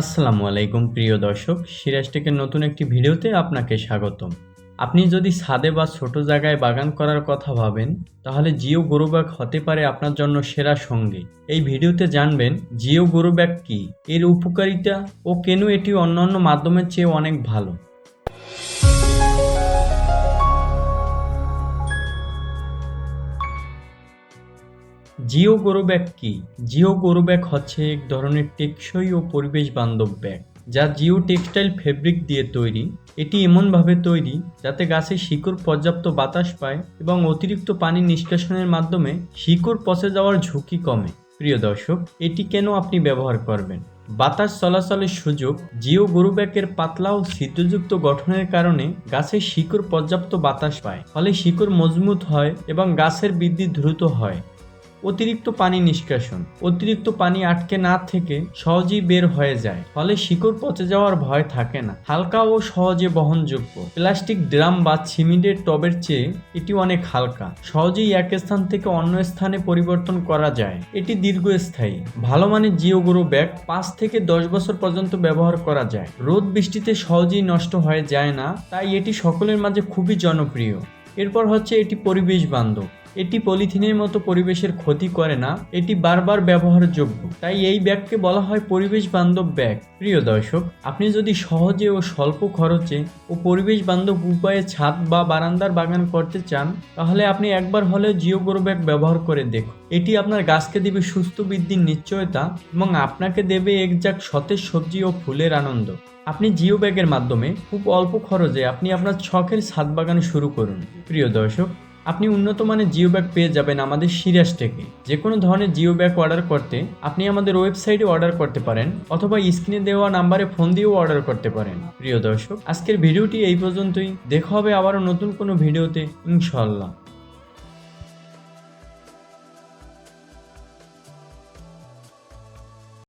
আসসালামু আলাইকুম, প্রিয় দর্শক। সিরাজ টেকের নতুন একটি ভিডিওতে আপনাকে স্বাগতম। আপনি যদি ছাদে বা ছোট জায়গায় বাগান করার কথা ভাবেন, তাহলে জিও গরু ব্যাগ হতে পারে আপনার জন্য সেরা সঙ্গে। এই ভিডিওতে জানবেন, জিও গরু ব্যাগ কী, এর উপকারিতা ও কেন এটি অন্যান্য মাধ্যমের চেয়ে অনেক ভালো। জিও গরু ব্যাগ কি? জিও গরু ব্যাগ হচ্ছে এক ধরনের টেকসই ও পরিবেশ বান্ধব ব্যাগ, যা জিও টেক্সটাইল ফেব্রিক দিয়ে তৈরি। এটি এমনভাবে তৈরি যাতে গাছের শিকড় পর্যাপ্ত বাতাস পায় এবং অতিরিক্ত পানি নিষ্কাশনের মাধ্যমে শিকড় পচে যাওয়ার ঝুঁকি কমে। প্রিয় দর্শক, এটি কেন আপনি ব্যবহার করবেন? বাতাস চলাচলের সুযোগ জিও গরু ব্যাগের পাতলা ও ছিদ্রযুক্ত গঠনের কারণে গাছের শিকড় পর্যাপ্ত বাতাস পায়, ফলে শিকড় মজবুত হয় এবং গাছের বৃদ্ধি দ্রুত হয়। অতিরিক্ত পানি নিষ্কাশন। অতিরিক্ত পানি আটকে না থেকে সহজেই বের হয়ে যায়। ফলে শিকড় পচে যাওয়ার ভয় থাকে না। হালকা ও সহজে বহনযোগ্য। প্লাস্টিক ড্রাম বা সিমেন্টের টবের চেয়ে এটি অনেক হালকা। সহজেই এক স্থান থেকে অন্য স্থানে পরিবর্তন করা যায়। এটি দীর্ঘস্থায়ী। ভালো মানের জিও গরু ব্যাগ পাঁচ থেকে দশ বছর পর্যন্ত ব্যবহার করা যায়। রোদ বৃষ্টিতে সহজেই নষ্ট হয়ে যায় না, তাই এটি সকলের মাঝে খুবই জনপ্রিয়। এরপর হচ্ছে এটি পরিবেশ বান্ধব। এটি পলিথিনের মতো পরিবেশের ক্ষতি করে না, এটি বারবার ব্যবহারযোগ্য। তাই এই ব্যাগকে বলা হয় পরিবেশ বান্ধব ব্যাগ। প্রিয় দর্শক, আপনি যদি সহজে ও স্বল্প খরচে ও পরিবেশ বান্ধব উপায়ে ছাদ বা বারান্দার বাগান করতে চান, তাহলে আপনি একবার হলেও জিও গ্রো ব্যাগ ব্যবহার করে দেখুন। এটি আপনার গাছকে দেবে সুস্থ বৃদ্ধির নিশ্চয়তা এবং আপনাকে দেবে একজাক সতেজ সবজি ও ফুলের আনন্দ। আপনি জিও ব্যাগের মাধ্যমে খুব অল্প খরচে আপনি আপনার শখের ছাদ বাগান শুরু করুন। প্রিয় দর্শক আপনি উন্নত মানের জিও ব্যাগ পেয়ে যাবেন আমাদের সিরিয়াস থেকে। যে কোনো ধরনের জিও ব্যাগ অর্ডার করতে আপনি আমাদের ওয়েবসাইটে অর্ডার করতে পারেন অথবা স্ক্রিনে দেওয়া নাম্বারে ফোন দিয়েও অর্ডার করতে পারেন। প্রিয় দর্শক, আজকের ভিডিওটি এই পর্যন্তই। দেখা হবে আবারও নতুন কোনো ভিডিওতে ইনশাল্লাহ